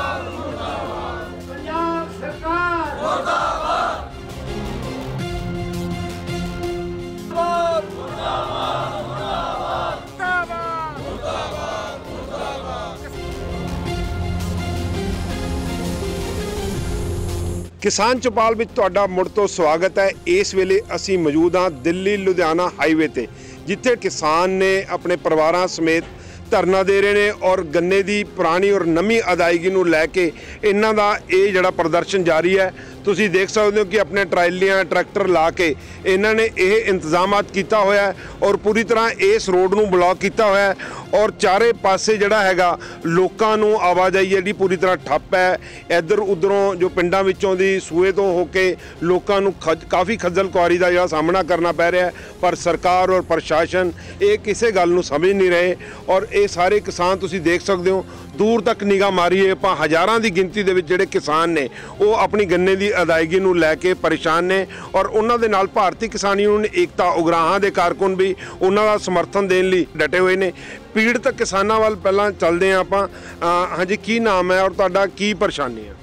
ਕਿਸਾਨ ਚੌਪਾਲ ਵਿੱਚ ਤੁਹਾਡਾ ਮੁੜ ਤੋਂ ਸਵਾਗਤ ਹੈ। ਇਸ ਵੇਲੇ ਅਸੀਂ ਮੌਜੂਦ ਹਾਂ ਦਿੱਲੀ ਲੁਧਿਆਣਾ ਹਾਈਵੇ ਤੇ, ਜਿੱਥੇ ਕਿਸਾਨ ਨੇ ਆਪਣੇ ਪਰਿਵਾਰਾਂ ਸਮੇਤ ਧਰਨਾ ਦੇ ਰਹੇ ਨੇ ਔਰ ਗੰਨੇ ਦੀ ਪੁਰਾਣੀ ਔਰ ਨਵੀਂ ਅਦਾਇਗੀ ਨੂੰ ਲੈ ਕੇ ਇਹਨਾਂ ਦਾ ਇਹ ਜਿਹੜਾ ਪ੍ਰਦਰਸ਼ਨ ਜਾਰੀ ਹੈ ਤੁਸੀਂ ਦੇਖ ਸਕਦੇ ਹੋ ਕਿ ਆਪਣੇ ਟਰਾਲੀਆਂ, ਟਰੈਕਟਰ ਲਾ ਕੇ ਇਹਨਾਂ ਨੇ ਇਹ ਇੰਤਜ਼ਾਮਾਤ ਕੀਤਾ ਹੋਇਆ ਔਰ ਪੂਰੀ ਤਰ੍ਹਾਂ ਇਸ ਰੋਡ ਨੂੰ ਬਲੌਕ ਕੀਤਾ ਹੋਇਆ ਔਰ ਚਾਰੇ ਪਾਸੇ ਜਿਹੜਾ ਹੈਗਾ ਲੋਕਾਂ ਨੂੰ ਆਵਾਜਾਈ ਜਿਹੜੀ ਪੂਰੀ ਤਰ੍ਹਾਂ ਠੱਪ ਹੈ। ਇੱਧਰ ਉਧਰੋਂ ਜੋ ਪਿੰਡਾਂ ਵਿੱਚੋਂ ਦੀ ਸੂਏ ਤੋਂ ਹੋ ਕੇ ਲੋਕਾਂ ਨੂੰ ਖੱਜ- ਕਾਫੀ ਖੱਜਲ ਖੁਆਰੀ ਦਾ ਜਿਹੜਾ ਸਾਹਮਣਾ ਕਰਨਾ ਪੈ ਰਿਹਾ ਪਰ ਸਰਕਾਰ ਔਰ ਪ੍ਰਸ਼ਾਸਨ ਇਹ ਕਿਸੇ ਗੱਲ ਨੂੰ ਸਮਝ ਨਹੀਂ ਰਹੇ ਔਰ ਇਹ ਸਾਰੇ ਕਿਸਾਨ ਤੁਸੀਂ ਦੇਖ ਸਕਦੇ ਹੋ ਦੂਰ ਤੱਕ ਨਿਗਾਹ ਮਾਰੀਏ, ਆਪਾਂ ਹਜ਼ਾਰਾਂ ਦੀ ਗਿਣਤੀ ਦੇ ਵਿੱਚ ਜਿਹੜੇ ਕਿਸਾਨ ਨੇ, ਉਹ ਆਪਣੀ ਗੰਨੇ ਦੀ ਅਦਾਇਗੀ ਨੂੰ ਲੈ ਕੇ ਪਰੇਸ਼ਾਨ ਨੇ ਔਰ ਉਹਨਾਂ ਦੇ ਨਾਲ ਭਾਰਤੀ ਕਿਸਾਨ ਯੂਨੀਅਨ, ਏਕਤਾ ਉਗਰਾਹਾਂ ਦੇ ਕਾਰਕੁਨ ਵੀ ਉਹਨਾਂ ਦਾ ਸਮਰਥਨ ਦੇਣ ਲਈ ਡਟੇ ਹੋਏ ਨੇ। ਪੀੜਤ ਕਿਸਾਨਾਂ ਵੱਲ ਪਹਿਲਾਂ ਚੱਲਦੇ ਹਾਂ ਆਪਾਂ। ਹਾਂਜੀ, ਕੀ ਨਾਮ ਹੈ ਔਰ ਤੁਹਾਡਾ ਕੀ ਪਰੇਸ਼ਾਨੀ ਹੈ?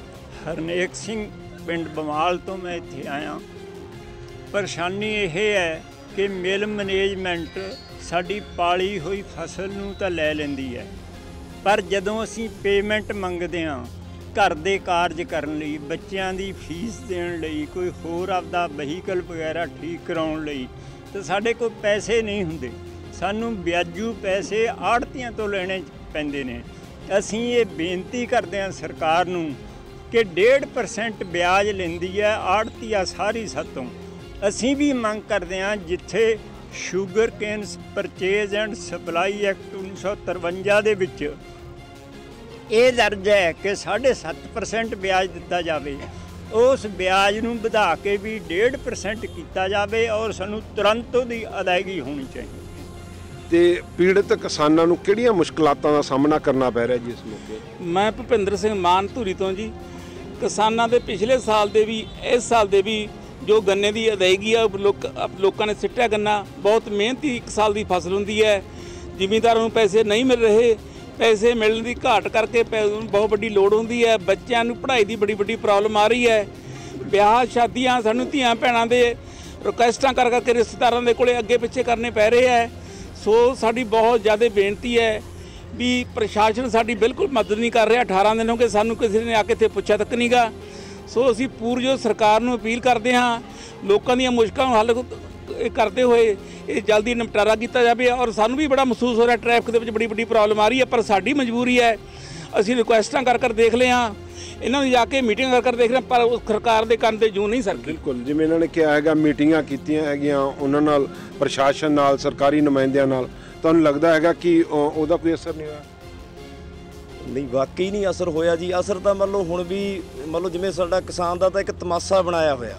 ਹਰਨੇਕ ਸਿੰਘ ਪਿੰਡ ਬਮਾਲ ਤੋਂ ਮੈਂ ਇੱਥੇ ਆਇਆ। ਪਰੇਸ਼ਾਨੀ ਇਹ ਹੈ ਕਿ ਮਿਲ ਮੈਨੇਜਮੈਂਟ ਸਾਡੀ ਪਾਲੀ ਹੋਈ ਫਸਲ ਨੂੰ ਤਾਂ ਲੈ ਲੈਂਦੀ ਹੈ। ਪਰ ਜਦੋਂ ਅਸੀਂ ਪੇਮੈਂਟ ਮੰਗਦੇ ਹਾਂ, ਘਰ ਦੇ ਕਾਰਜ ਕਰਨ ਲਈ, ਬੱਚਿਆਂ ਦੀ ਫੀਸ ਦੇਣ ਲਈ, ਕੋਈ ਹੋਰ ਆਪਦਾ ਵਹੀਕਲ ਵਗੈਰਾ ਠੀਕ ਕਰਾਉਣ ਲਈ, ਤਾਂ ਸਾਡੇ ਕੋਲ ਪੈਸੇ ਨਹੀਂ ਹੁੰਦੇ। ਸਾਨੂੰ ਵਿਆਜੂ ਪੈਸੇ ਆੜਤੀਆਂ ਤੋਂ ਲੈਣੇ ਪੈਂਦੇ ਨੇ। ਅਸੀਂ ਇਹ ਬੇਨਤੀ ਕਰਦੇ ਹਾਂ ਸਰਕਾਰ ਨੂੰ ਕਿ 1.5% ਵਿਆਜ ਲੈਂਦੀ ਹੈ ਆੜਤੀਆ ਸਾਰੀ ਸਾਤੋਂ। ਅਸੀਂ ਵੀ ਮੰਗ ਕਰਦੇ ਹਾਂ ਜਿੱਥੇ sugar canes purchase and supply act 1953 ਦੇ ਵਿੱਚ ਇਹ ਦਰਜ ਹੈ ਕਿ 7.5% ਵਿਆਜ ਦਿੱਤਾ ਜਾਵੇ। ਉਸ ਵਿਆਜ ਨੂੰ ਵਧਾ ਕੇ ਵੀ 1.5% ਕੀਤਾ ਜਾਵੇ ਔਰ ਸਾਨੂੰ ਤੁਰੰਤ ਉਹਦੀ ਅਦਾਇਗੀ ਹੋਣੀ ਚਾਹੀਦੀ ਤੇ ਪੀੜਤ ਕਿਸਾਨਾਂ ਨੂੰ ਕਿਹੜੀਆਂ ਮੁਸ਼ਕਲਾਤਾਂ ਦਾ ਸਾਹਮਣਾ ਕਰਨਾ ਪੈ ਰਿਹਾ ਜੀ ਇਸ ਮੌਕੇ? ਮੈਂ ਭੁਪਿੰਦਰ ਸਿੰਘ ਮਾਨ ਧੂਰੀ ਤੋਂ ਜੀ। ਕਿਸਾਨਾਂ ਦੇ ਪਿਛਲੇ ਸਾਲ ਦੇ ਵੀ ਇਸ ਸਾਲ ਦੇ ਵੀ ਜੋ ਗੰਨੇ ਦੀ ਅਦਾਇਗੀ ਆ ਲੋਕਾਂ ਨੇ ਸਿੱਟਿਆ ਗੰਨਾ। ਬਹੁਤ ਮਿਹਨਤੀ ਇੱਕ ਸਾਲ ਦੀ ਫਸਲ ਹੁੰਦੀ ਹੈ। ਜ਼ਿਮੀਂਦਾਰਾਂ ਨੂੰ ਪੈਸੇ ਨਹੀਂ ਮਿਲ ਰਹੇ। ਪੈਸੇ ਮਿਲਣ ਦੀ ਘਾਟ ਕਰਕੇ ਪੈ- ਬਹੁਤ ਵੱਡੀ ਲੋੜ ਹੁੰਦੀ ਹੈ। ਬੱਚਿਆਂ ਨੂੰ ਪੜ੍ਹਾਈ ਦੀ ਬੜੀ ਵੱਡੀ ਪ੍ਰੋਬਲਮ ਆ ਰਹੀ ਹੈ। ਵਿਆਹ ਸ਼ਾਦੀਆਂ ਸਾਨੂੰ ਧੀਆਂ ਭੈਣਾਂ ਦੇ ਰਿਕੁਐਸਟਾਂ ਕਰ ਕਰਕੇ ਰਿਸ਼ਤੇਦਾਰਾਂ ਦੇ ਕੋਲੇ ਅੱਗੇ ਪਿੱਛੇ ਕਰਨੇ ਪੈ ਰਹੇ ਹੈ। ਸੋ ਸਾਡੀ ਬਹੁਤ ਜ਼ਿਆਦਾ ਬੇਨਤੀ ਹੈ ਵੀ ਪ੍ਰਸ਼ਾਸਨ ਸਾਡੀ ਬਿਲਕੁਲ ਮਦਦ ਨਹੀਂ ਕਰ ਰਿਹਾ। 18 ਦਿਨ ਹੋ ਗਏ ਸਾਨੂੰ ਕਿਸੇ ਨੇ ਆ ਕੇ ਇੱਥੇ ਪੁੱਛਿਆ ਤੱਕ ਨਹੀਂਗਾ ਸੋ ਅਸੀਂ ਪੂਰੀ ਸਰਕਾਰ ਨੂੰ ਅਪੀਲ ਕਰਦੇ ਹਾਂ, ਲੋਕਾਂ ਦੀਆਂ ਮੁਸ਼ਕਲਾਂ ਹੱਲ ਕਰਦੇ ਹੋਏ ਇਹ ਜਲਦੀ ਨਿਪਟਾਰਾ ਕੀਤਾ ਜਾਵੇ ਔਰ ਸਾਨੂੰ ਵੀ ਬੜਾ ਮਹਿਸੂਸ ਹੋ ਰਿਹਾ ਟ੍ਰੈਫਿਕ ਦੇ ਵਿੱਚ ਬੜੀ ਵੱਡੀ ਪ੍ਰੋਬਲਮ ਆ ਰਹੀ ਹੈ ਪਰ ਸਾਡੀ ਮਜਬੂਰੀ ਹੈ। ਅਸੀਂ ਰਿਕੁਐਸਟਾਂ ਕਰ ਕਰ ਦੇਖ ਲਏ ਹਾਂ। ਇਹਨਾਂ ਨੂੰ ਜਾ ਕੇ ਮੀਟਿੰਗ ਕਰ ਕਰ ਦੇਖ ਰਹੇ ਹਾਂ, ਪਰ ਉਸ ਸਰਕਾਰ ਦੇ ਕੰਨ ਤੇ ਜੂ ਨਹੀਂ ਸਰਕੀ ਬਿਲਕੁਲ ਜਿਵੇਂ ਇਹਨਾਂ ਨੇ ਕਿਹਾ ਹੈਗਾ ਮੀਟਿੰਗਾਂ ਕੀਤੀਆਂ ਹੈਗੀਆਂ ਉਹਨਾਂ ਨਾਲ ਪ੍ਰਸ਼ਾਸਨ ਨਾਲ ਸਰਕਾਰੀ ਨੁਮਾਇੰਦਿਆਂ ਨਾਲ। ਤੁਹਾਨੂੰ ਲੱਗਦਾ ਹੈਗਾ ਕਿ ਉਹਦਾ ਕੋਈ ਅਸਰ ਨਹੀਂ ਹੋਇਆ? ਨਹੀਂ ਵਾਕਈ ਨਹੀਂ ਅਸਰ ਹੋਇਆ ਜੀ। ਅਸਰ ਤਾਂ ਮੰਨ ਲਓ ਹੁਣ ਵੀ ਮੰਨ ਲਓ ਜਿਵੇਂ ਸਾਡਾ ਕਿਸਾਨ ਦਾ ਤਾਂ ਇੱਕ ਤਮਾਸ਼ਾ ਬਣਾਇਆ ਹੋਇਆ।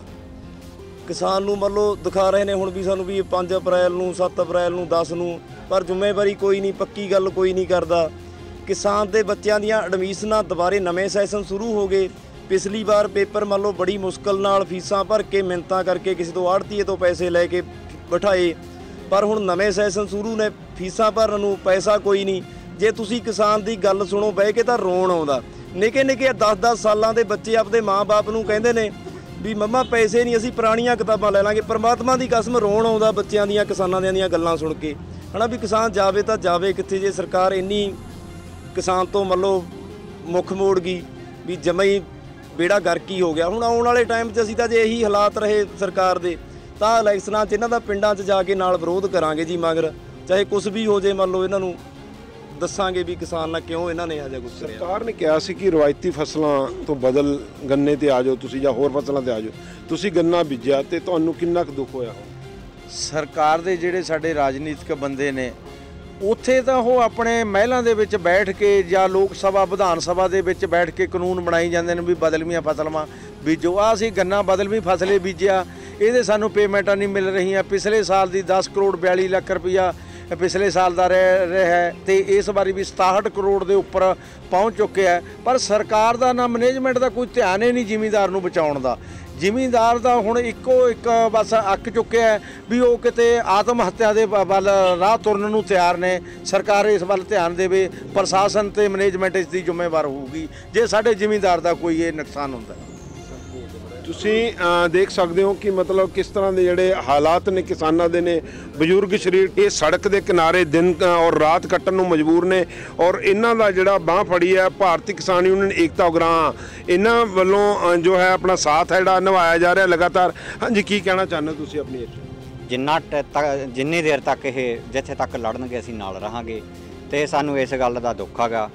ਕਿਸਾਨ ਨੂੰ ਮੰਨ ਲਓ ਦਿਖਾ ਰਹੇ ਨੇ ਹੁਣ ਵੀ ਸਾਨੂੰ ਵੀ 5 ਅਪ੍ਰੈਲ ਨੂੰ 7 ਅਪ੍ਰੈਲ ਨੂੰ 10 ਨੂੰ, ਪਰ ਜ਼ਿੰਮੇਵਾਰੀ ਕੋਈ ਨਹੀਂ, ਪੱਕੀ ਗੱਲ ਕੋਈ ਨਹੀਂ ਕਰਦਾ। ਕਿਸਾਨ ਦੇ ਬੱਚਿਆਂ ਦੀਆਂ ਐਡਮਿਸ਼ਨਾਂ ਦੁਬਾਰੇ ਨਵੇਂ ਸੈਸ਼ਨ ਸ਼ੁਰੂ ਹੋ ਗਏ। ਪਿਛਲੀ ਵਾਰ ਪੇਪਰ ਮੰਨ ਲਓ ਬੜੀ ਮੁਸ਼ਕਲ ਨਾਲ ਫੀਸਾਂ ਭਰ ਕੇ ਮਿੰਤਾਂ ਕਰਕੇ ਕਿਸੇ ਤੋਂ ਆੜਤੀਏ ਤੋਂ ਪੈਸੇ ਲੈ ਕੇ ਬਿਠਾਏ। ਪਰ ਹੁਣ ਨਵੇਂ ਸੈਸ਼ਨ ਸ਼ੁਰੂ ਨੇ, ਫੀਸਾਂ ਭਰਨ ਨੂੰ ਪੈਸਾ ਕੋਈ ਨਹੀਂ। ਜੇ ਤੁਸੀਂ ਕਿਸਾਨ ਦੀ ਗੱਲ ਸੁਣੋ, ਬਹਿ ਕੇ ਤਾਂ ਰੋਣ ਆਉਂਦਾ। ਨਿੱਕੇ ਨਿੱਕੇ 10-10 ਸਾਲਾਂ ਦੇ ਬੱਚੇ ਆਪਦੇ ਮਾਪੇ ਨੂੰ ਕਹਿੰਦੇ ਨੇ ਵੀ ਮੰਮਾ ਪੈਸੇ ਨਹੀਂ, ਅਸੀਂ ਪੁਰਾਣੀਆਂ ਕਿਤਾਬਾਂ ਲੈ ਲਾਂਗੇ। ਪ੍ਰਮਾਤਮਾ ਦੀ ਕਸਮ ਰੋਣ ਆਉਂਦਾ ਬੱਚਿਆਂ ਦੀਆਂ, ਕਿਸਾਨਾਂ ਦੀਆਂ ਦੀਆਂ ਗੱਲਾਂ ਸੁਣ ਕੇ। ਹਨਾ ਵੀ ਕਿਸਾਨ ਜਾਵੇ ਤਾਂ ਜਾਵੇ ਕਿੱਥੇ ਜੇ ਸਰਕਾਰ ਇੰਨੀ ਕਿਸਾਨ ਤੋਂ ਮੰਨ ਲਓ ਮੁੱਖ ਮੋੜ ਗਈ ਵੀ ਜਮਾਂ ਹੀ ਬੇੜਾ ਗਰਕੀ ਹੋ ਗਿਆ। ਹੁਣ ਆਉਣ ਵਾਲੇ ਟਾਈਮ 'ਚ ਅਸੀਂ ਤਾਂ ਜੇ ਇਹੀ ਹਾਲਾਤ ਰਹੇ ਸਰਕਾਰ ਦੇ, ਤਾਂ ਇਲੈਕਸ਼ਨਾਂ 'ਚ ਇਹਨਾਂ ਦਾ ਪਿੰਡਾਂ 'ਚ ਜਾ ਕੇ ਨਾਲ ਵਿਰੋਧ ਕਰਾਂਗੇ ਜੀ ਮਗਰ। ਚਾਹੇ ਕੁਝ ਵੀ ਹੋ ਜੇ ਮੰਨ ਲਓ ਇਹਨਾਂ ਨੂੰ। ਦੱਸਾਂਗੇ ਵੀ ਕਿਸਾਨ ਨਾਲ ਕਿਉਂ ਇਹਨਾਂ ਨੇ ਕੁਝ ਕਰਿਆ। ਸਰਕਾਰ ਨੇ ਕਿਹਾ ਸੀ ਕਿ ਰਵਾਇਤੀ ਫਸਲਾਂ ਤੋਂ ਬਦਲ ਗੰਨੇ ਤੇ ਆ ਜਾਓ ਤੁਸੀਂ ਜਾਂ ਹੋਰ ਫਸਲਾਂ ਤੇ ਆ ਜਾਓ। ਤੁਸੀਂ ਗੰਨਾ ਬੀਜਿਆ ਤੇ ਤੁਹਾਨੂੰ ਕਿੰਨਾ ਕੁ ਦੁੱਖ ਹੋਇਆ? ਸਰਕਾਰ ਦੇ ਜਿਹੜੇ ਸਾਡੇ ਰਾਜਨੀਤਿਕ ਬੰਦੇ ਨੇ ਉੱਥੇ ਤਾਂ ਉਹ ਆਪਣੇ ਮਹਿਲਾਂ ਦੇ ਵਿੱਚ ਬੈਠ ਕੇ ਜਾਂ ਲੋਕ ਸਭਾ ਵਿਧਾਨ ਸਭਾ ਦੇ ਵਿੱਚ ਬੈਠ ਕੇ ਕਾਨੂੰਨ ਬਣਾਈ ਜਾਂਦੇ ਨੇ ਵੀ ਬਦਲਵੀਆਂ ਫਸਲਾਂ ਬੀਜੋ। ਆ ਅਸੀਂ ਗੰਨਾ ਬਦਲਵੀਂ ਫਸਲੇ ਬੀਜਿਆ ਇਹਦੇ ਸਾਨੂੰ ਪੇਮੈਂਟਾਂ ਨਹੀਂ ਮਿਲ ਰਹੀਆਂ। ਪਿਛਲੇ ਸਾਲ ਦੀ 10 ਕਰੋੜ 42 ਲੱਖ ਰੁਪਈਆ ਪਿਛਲੇ ਸਾਲ ਦਾ ਰਹਿ ਰਿਹਾ ਹੈ ਤੇ ਇਸ ਵਾਰੀ ਵੀ 67 ਕਰੋੜ ਦੇ ਉੱਪਰ ਪਹੁੰਚ ਚੁੱਕਿਆ ਹੈ। ਪਰ ਸਰਕਾਰ ਦਾ ਨਾ ਮੈਨੇਜਮੈਂਟ ਦਾ ਕੋਈ ਧਿਆਨ ਹੀ ਨਹੀਂ ਜ਼ਿਮੀਂਦਾਰ ਨੂੰ ਬਚਾਉਣ ਦਾ। ਜ਼ਿਮੀਂਦਾਰ ਦਾ ਹੁਣ ਇੱਕੋ ਇੱਕ ਬਸ ਅੱਕ ਚੁੱਕਿਆ ਵੀ ਉਹ ਕਿਤੇ ਆਤਮ ਹੱਤਿਆ ਦੇ ਵ- ਵੱਲ ਰਾਹ ਤੁਰਨ ਨੂੰ ਤਿਆਰ ਨੇ। ਸਰਕਾਰ ਇਸ ਵੱਲ ਧਿਆਨ ਦੇਵੇ, ਪ੍ਰਸ਼ਾਸਨ ਤੇ ਮੈਨੇਜਮੈਂਟ ਇਸ ਦੀ ਜ਼ਿੰਮੇਵਾਰ ਹੋਊਗੀ। ਜੇ ਸਾਡੇ ਜ਼ਿਮੀਂਦਾਰ ਦਾ ਕੋਈ ਇਹ ਨੁਕਸਾਨ ਹੁੰਦਾ। ਤੁਸੀਂ ਦੇਖ ਸਕਦੇ ਹੋ ਕਿ ਮਤਲਬ ਕਿਸ ਤਰ੍ਹਾਂ ਦੇ ਜਿਹੜੇ ਹਾਲਾਤ ਨੇ ਕਿਸਾਨਾਂ ਦੇ ਨੇ। ਬਜ਼ੁਰਗ ਸ਼ਰੀਰ, ਇਹ ਸੜਕ ਦੇ ਕਿਨਾਰੇ ਦਿਨ ਔਰ ਰਾਤ ਕੱਟਣ ਨੂੰ ਮਜਬੂਰ ਨੇ। ਔਰ ਇਹਨਾਂ ਦਾ ਜਿਹੜਾ ਬਾਹ ਫੜੀ ਹੈ, ਭਾਰਤੀ ਕਿਸਾਨ ਯੂਨੀਅਨ ਏਕਤਾ ਉਗਰਾਹਾਂ। ਇਹਨਾਂ ਵੱਲੋਂ ਜੋ ਹੈ ਆਪਣਾ ਸਾਥ ਹੈ ਜਿਹੜਾ, ਨਿਭਾਇਆ ਜਾ ਰਿਹਾ ਲਗਾਤਾਰ। ਹਾਂਜੀ, ਕੀ ਕਹਿਣਾ ਚਾਹੁੰਦੇ ਹੋ ਤੁਸੀਂ ਆਪਣੀ ਇਸ ਜਿੰਨਾ ਟ- ਤੱਕ ਜਿੰਨੀ ਦੇਰ ਤੱਕ ਇਹ ਜਿੱਥੇ ਤੱਕ ਲੜਨਗੇ, ਅਸੀਂ ਨਾਲ ਰਹਾਂਗੇ। ਤੇ ਸਾਨੂੰ ਇਸ ਗੱਲ ਦਾ ਦੁੱਖ ਹੈਗਾ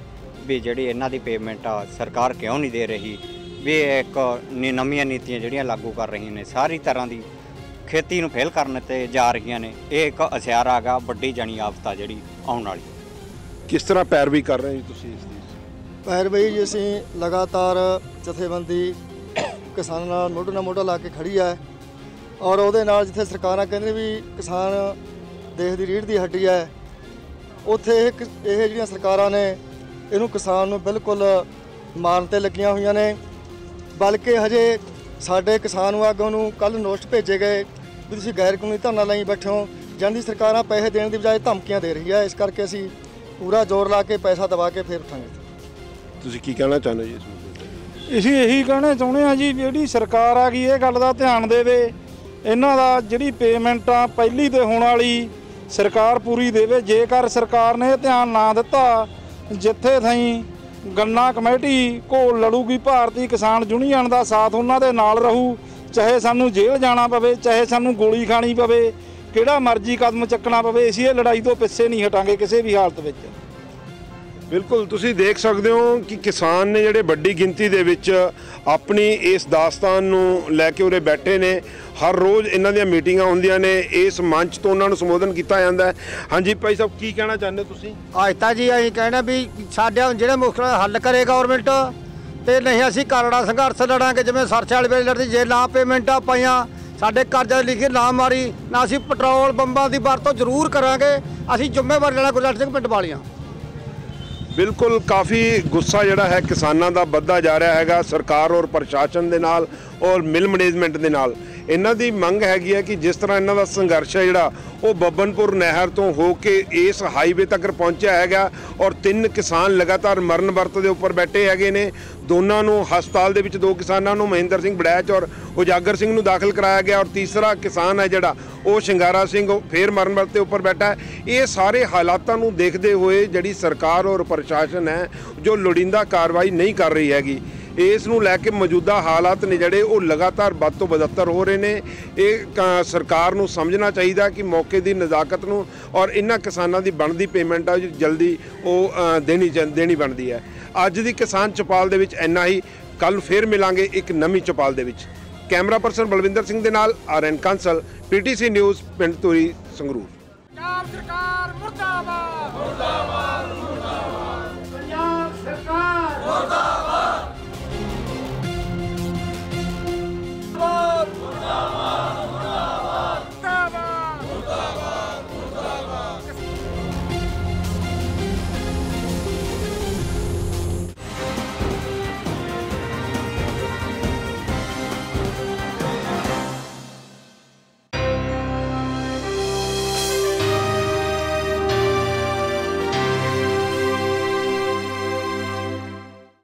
ਵੀ ਜਿਹੜੀ ਇਹਨਾਂ ਦੀ ਪੇਮੈਂਟ ਆ, ਸਰਕਾਰ ਕਿਉਂ ਨਹੀਂ ਦੇ ਰਹੀ? ਵੀ ਇਹ ਇੱਕ ਨੀ- ਨਵੀਆਂ ਨੀਤੀਆਂ ਜਿਹੜੀਆਂ ਲਾਗੂ ਕਰ ਰਹੀਆਂ ਨੇ ਸਾਰੀ ਤਰ੍ਹਾਂ ਦੀ ਖੇਤੀ ਨੂੰ ਫੇਲ ਕਰਨ ਤੇ ਜਾ ਰਹੀਆਂ ਨੇ ਇਹ ਇੱਕ ਅਸਿਆਰਾ ਹੈਗਾ ਵੱਡੀ ਜਣੀ ਆਫਤ ਆ ਜਿਹੜੀ ਆਉਣ ਵਾਲੀ। ਕਿਸ ਤਰ੍ਹਾਂ ਪੈਰਵੀ ਕਰ ਰਹੇ ਹੋ ਜੀ ਤੁਸੀਂ ਇਸ ਦੀ? ਪੈਰਵਈ ਜੀ ਅਸੀਂ ਲਗਾਤਾਰ ਜਥੇਬੰਦੀ ਕਿਸਾਨਾਂ ਨਾਲ ਮੋਢੇ ਨਾਲ ਮੋਢਾ ਲਾ ਕੇ ਖੜੀ ਹੈ ਔਰ ਉਹਦੇ ਨਾਲ ਜਿੱਥੇ ਸਰਕਾਰਾਂ ਕਹਿੰਦੇ ਵੀ ਕਿਸਾਨ ਦੇਸ਼ ਦੀ ਰੀੜ੍ਹ ਦੀ ਹੱਡੀ ਹੈ ਉੱਥੇ ਇਹ ਇਹ ਜਿਹੜੀਆਂ ਸਰਕਾਰਾਂ ਨੇ ਇਹਨੂੰ ਕਿਸਾਨ ਨੂੰ ਬਿਲਕੁਲ ਮਾਰਨ ਤੇ ਲੱਗੀਆਂ ਹੋਈਆਂ ਨੇ। ਬਲਕਿ ਹਜੇ ਸਾਡੇ ਕਿਸਾਨ ਆਗੂ ਨੂੰ ਕੱਲ ਨੋਟਿਸ ਭੇਜੇ ਗਏ ਵੀ ਤੁਸੀਂ ਗੈਰ ਕਾਨੂੰਨੀ ਧਰਨਾ ਲਈ ਬੈਠੇ ਹੋ ਜਾਂਦੀ ਸਰਕਾਰਾਂ ਪੈਸੇ ਦੇਣ ਦੀ ਬਜਾਏ ਧਮਕੀਆਂ ਦੇ ਰਹੀ ਹੈ ਇਸ ਕਰਕੇ ਅਸੀਂ ਪੂਰਾ ਜ਼ੋਰ ਲਾ ਕੇ ਪੈਸਾ ਦਬਾ ਕੇ ਫੇਰ ਉਠਾਂਗੇ। ਤੁਸੀਂ ਕੀ ਕਹਿਣਾ ਚਾਹੁੰਦੇ ਜੀ ਇਸ ਮੁੱਦੇ ਤੇ? ਅਸੀਂ ਇਹੀ ਕਹਿਣਾ ਚਾਹੁੰਦੇ ਆ ਜੀ ਜਿਹੜੀ ਸਰਕਾਰ ਆ ਗਈ ਇਹ ਗੱਲ ਦਾ ਧਿਆਨ ਦੇਵੇ। ਇਹਨਾਂ ਦਾ ਜਿਹੜੀ ਪੇਮੈਂਟ ਆ ਪਹਿਲੀ ਤੇ ਹੋਣ ਵਾਲੀ ਸਰਕਾਰ ਪੂਰੀ ਦੇਵੇ। ਜੇਕਰ ਸਰਕਾਰ ਨੇ ਇਹ ਧਿਆਨ ਨਾ ਦਿੱਤਾ ਜਿੱਥੇ ਥਾਈ ਗੰਨਾ ਕਮੇਟੀ ਕੋਲ ਲੜੂਗੀ ਭਾਰਤੀ ਕਿਸਾਨ ਯੂਨੀਅਨ ਦਾ ਸਾਥ ਉਹਨਾਂ ਦੇ ਨਾਲ ਰਹੂ। ਚਾਹੇ ਸਾਨੂੰ ਜੇਲ੍ਹ ਜਾਣਾ ਪਵੇ, ਚਾਹੇ ਸਾਨੂੰ ਗੋਲੀ ਖਾਣੀ ਪਵੇ, ਕਿਹੜਾ ਮਰਜ਼ੀ ਕਦਮ ਚੱਕਣਾ ਪਵੇ, ਅਸੀਂ ਇਹ ਲੜਾਈ ਤੋਂ ਪਿੱਛੇ ਨਹੀਂ ਹਟਾਂਗੇ ਕਿਸੇ ਵੀ ਹਾਲਤ ਵਿੱਚ। ਬਿਲਕੁਲ, ਤੁਸੀਂ ਦੇਖ ਸਕਦੇ ਹੋ ਕਿ ਕਿਸਾਨ ਨੇ ਜਿਹੜੇ ਵੱਡੀ ਗਿਣਤੀ ਦੇ ਵਿੱਚ ਆਪਣੀ ਇਸ ਦਾਸਤਾਨ ਨੂੰ ਲੈ ਕੇ ਉਰੇ ਬੈਠੇ ਨੇ। ਹਰ ਰੋਜ਼ ਇਹਨਾਂ ਦੀਆਂ ਮੀਟਿੰਗਾਂ ਹੁੰਦੀਆਂ ਨੇ। ਇਸ ਮੰਚ ਤੋਂ ਉਹਨਾਂ ਨੂੰ ਸੰਬੋਧਨ ਕੀਤਾ ਜਾਂਦਾ ਹੈ। ਹਾਂਜੀ ਭਾਈ ਸਾਹਿਬ, ਕੀ ਕਹਿਣਾ ਚਾਹੁੰਦੇ ਹੋ ਤੁਸੀਂ? ਅੱਜ ਤਾਂ ਜੀ ਅਸੀਂ ਕਹਿਣਾ ਵੀ ਸਾਡੇ ਹੁਣ ਜਿਹੜੇ ਮੁਸ਼ਕਲ ਹੱਲ ਕਰੇ ਗਵਰਨਮੈਂਟ ਤੇ ਨਹੀਂ ਅਸੀਂ ਕਰੜਾ ਸੰਘਰਸ਼ ਲੜਾਂਗੇ, ਜਿਵੇਂ ਸਰਚ ਵਾਲੇ ਵੇਲੇ ਲੜਦੀ, ਜੇ ਨਾ ਪੇਮੈਂਟਾਂ ਪਾਈਆਂ ਸਾਡੇ ਕਰਜ਼ਾ ਲਿਖੇ ਨਾ ਮਾਰੀ, ਨਾ ਅਸੀਂ ਪੈਟਰੋਲ ਬੰਬਾਂ ਦੀ ਵਰਤੋਂ ਜ਼ਰੂਰ ਕਰਾਂਗੇ। ਅਸੀਂ ਜ਼ਿੰਮੇਵਾਰ ਲੈਣਾ ਗੁਰਜੰਟ ਸਿੰਘ ਪਿੰਡ ਵਾਲੀਆਂ। ਬਿਲਕੁਲ ਕਾਫੀ ਗੁੱਸਾ ਜਿਹੜਾ ਹੈ ਕਿਸਾਨਾਂ ਦਾ ਵੱਧਦਾ ਜਾ ਰਿਹਾ ਹੈਗਾ, ਸਰਕਾਰ ਔਰ ਪ੍ਰਸ਼ਾਸਨ ਦੇ ਨਾਲ ਔਰ ਮਿਲ ਮੈਨੇਜਮੈਂਟ ਦੇ ਨਾਲ। ਇਹਨਾਂ ਦੀ ਮੰਗ ਹੈਗੀ ਹੈ ਕਿ ਜਿਸ ਤਰ੍ਹਾਂ ਇਹਨਾਂ ਦਾ ਸੰਘਰਸ਼ ਹੈ ਜਿਹੜਾ, ਉਹ ਬੱਬਨਪੁਰ ਨਹਿਰ ਤੋਂ ਹੋ ਕੇ ਇਸ ਹਾਈਵੇ ਤੱਕ ਪਹੁੰਚਿਆ ਹੈਗਾ ਔਰ ਤਿੰਨ ਕਿਸਾਨ ਲਗਾਤਾਰ ਮਰਨ ਵਰਤ ਦੇ ਉੱਪਰ ਬੈਠੇ ਹੈਗੇ ਨੇ। ਦੋਨਾਂ ਨੂੰ ਹਸਪਤਾਲ ਦੇ ਵਿੱਚ ਦੋ ਕਿਸਾਨਾਂ ਨੂੰ, ਮਹਿੰਦਰ ਸਿੰਘ ਬੜੈਚ ਔਰ ਉਜਾਗਰ ਸਿੰਘ ਨੂੰ ਦਾਖਲ ਕਰਾਇਆ ਗਿਆ ਔਰ ਤੀਸਰਾ ਕਿਸਾਨ ਹੈ ਜਿਹੜਾ, ਉਹ ਸ਼ਿੰਗਾਰਾ ਸਿੰਘ, ਉਹ ਫੇਰ ਮਰਨ ਵਰਤ ਉੱਪਰ ਬੈਠਾ ਇਹ ਸਾਰੇ ਹਾਲਾਤਾਂ ਨੂੰ ਦੇਖਦੇ ਹੋਏ ਜਿਹੜੀ ਸਰਕਾਰ ਔਰ ਪ੍ਰਸ਼ਾਸਨ ਹੈ, ਜੋ ਲੋੜੀਂਦਾ ਕਾਰਵਾਈ ਨਹੀਂ ਕਰ ਰਹੀ ਹੈਗੀ ਇਸ ਨੂੰ ਲੈ ਕੇ ਮੌਜੂਦਾ ਹਾਲਾਤ ਨੇ ਜਿਹੜੇ ਉਹ ਲਗਾਤਾਰ ਵੱਧ ਤੋਂ ਬਦਤਰ ਹੋ ਰਹੇ ਨੇ। ਇਹ ਸਰਕਾਰ ਨੂੰ ਸਮਝਣਾ ਚਾਹੀਦਾ ਕਿ ਮੌਕੇ ਦੀ ਨਜ਼ਾਕਤ ਨੂੰ ਔਰ ਇਹਨਾਂ ਕਿਸਾਨਾਂ ਦੀ ਬਣਦੀ ਪੇਮੈਂਟ ਆ, ਜਲਦੀ ਉਹ ਦੇਣੀ ਦੇਣੀ ਬਣਦੀ ਹੈ। ਅੱਜ ਦੀ ਕਿਸਾਨ ਚੌਪਾਲ ਦੇ ਵਿੱਚ ਇੰਨਾ ਹੀ। ਕੱਲ ਫੇਰ ਮਿਲਾਂਗੇ ਇੱਕ ਨਵੀਂ ਚੌਪਾਲ ਦੇ ਵਿੱਚ। ਕੈਮਰਾ ਪਰਸਨ ਬਲਵਿੰਦਰ ਸਿੰਘ ਦੇ ਨਾਲ R N Kansal, PTC news, ਪਿੰਡ ਧੂਰੀ, ਸੰਗਰੂਰ। ਸਰਕਾਰ ਮੁਰਦਾਬਾਦ। ਮੁਰਦਾਬਾਦ।